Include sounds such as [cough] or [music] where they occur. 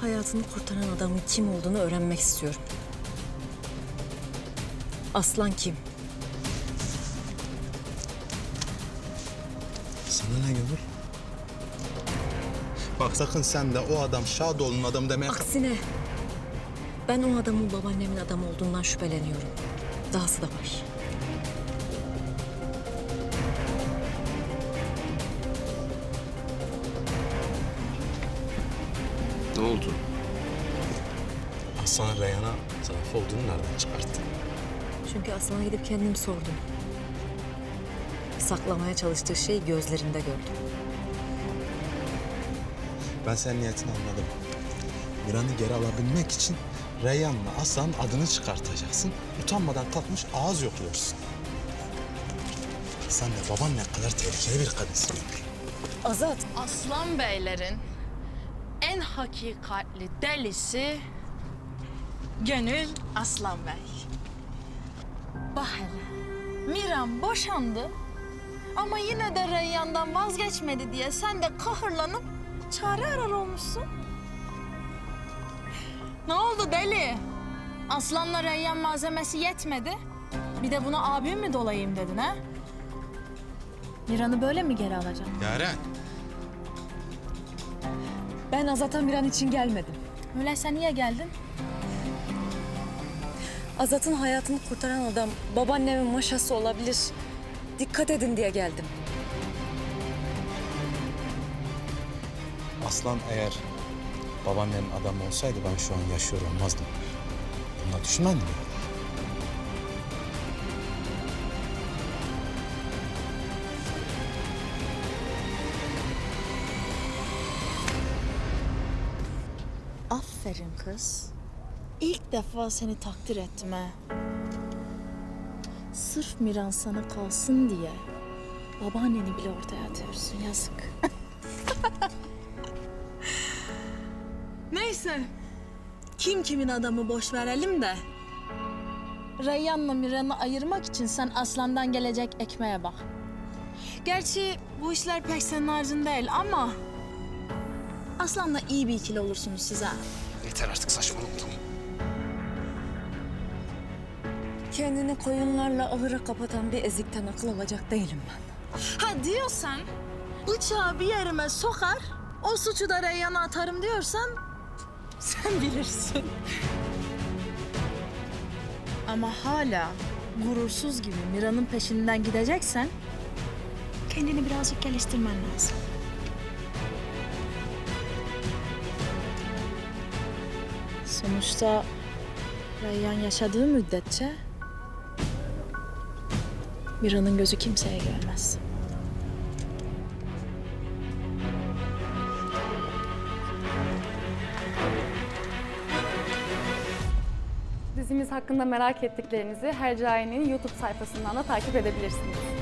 hayatını kurtaran adamın kim olduğunu öğrenmek istiyorum. Aslan kim? Sana ne Gönül? Bak sakın sen de o adam Şadoğlu'nun adamı demeye... Aksine ben o adamın babaannemin adamı olduğundan şüpheleniyorum. Dahası da var. Ne oldu? Aslan Reyhan'a zaaf olduğunu nereden çıkarttı? Çünkü Aslan'a gidip kendim sordum. Saklamaya çalıştığı şeyi gözlerinde gördüm. Ben senin niyetini anladım. Miran'ı geri alabilmek için Reyhan'la Aslan'ın adını çıkartacaksın. Utanmadan kalkmış ağız yokluyorsun. Sen de baban ne kadar tehlikeli bir kadınsın. Azat, Aslan Beylerin en hakikatli delisi Gönül Aslan Bey. Bak hele, Miran boşandı ama yine de Reyyan'dan vazgeçmedi diye sen de kahırlanıp çare arar olmuşsun. Ne oldu deli? Aslan'la Reyyan malzemesi yetmedi. Bir de buna abim mi dolayayım dedin ha? Miran'ı böyle mi geri alacaksın? Yaren. Ben Azat'a Miran için gelmedim. Öyleyse niye geldin? Azat'ın hayatını kurtaran adam babaannemin maşası olabilir. Dikkat edin diye geldim. Aslan eğer babaannenin adamı olsaydı ben şu an yaşıyor olmazdım. Bunu düşünmedin mi? Aferin kız. İlk defa seni takdir ettim ha. Sırf Miran sana kalsın diye babaanneni bile ortaya atıyorsun yazık. [laughs] Neyse. Kim kimin adamı boş verelim de. Reyyan'la Miran'ı ayırmak için sen Aslan'dan gelecek ekmeğe bak. Gerçi bu işler pek senin harcın değil ama... Aslan'la iyi bir ikili olursunuz size. Yeter artık saçmalama tamam. Kendini koyunlarla ahıra kapatan bir ezikten akıl alacak değilim ben. Ha diyorsan bıçağı bir yerime sokar, o suçu da Reyyan'a atarım diyorsan sen bilirsin. Ama hala gurursuz gibi Mira'nın peşinden gideceksen kendini birazcık geliştirmen lazım. Sonuçta Reyyan yaşadığı müddetçe Mira'nın gözü kimseye görmez. Dizimiz hakkında merak ettiklerinizi Hercai'nin YouTube sayfasından da takip edebilirsiniz.